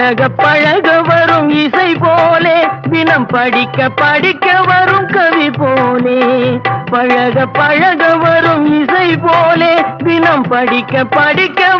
பழக பழக வரும் இசை போலே தினம் படிக்க படிக்க வரும் கவி போலே. பழக பழக வரும் இசை போலே தினம் படிக்க படிக்க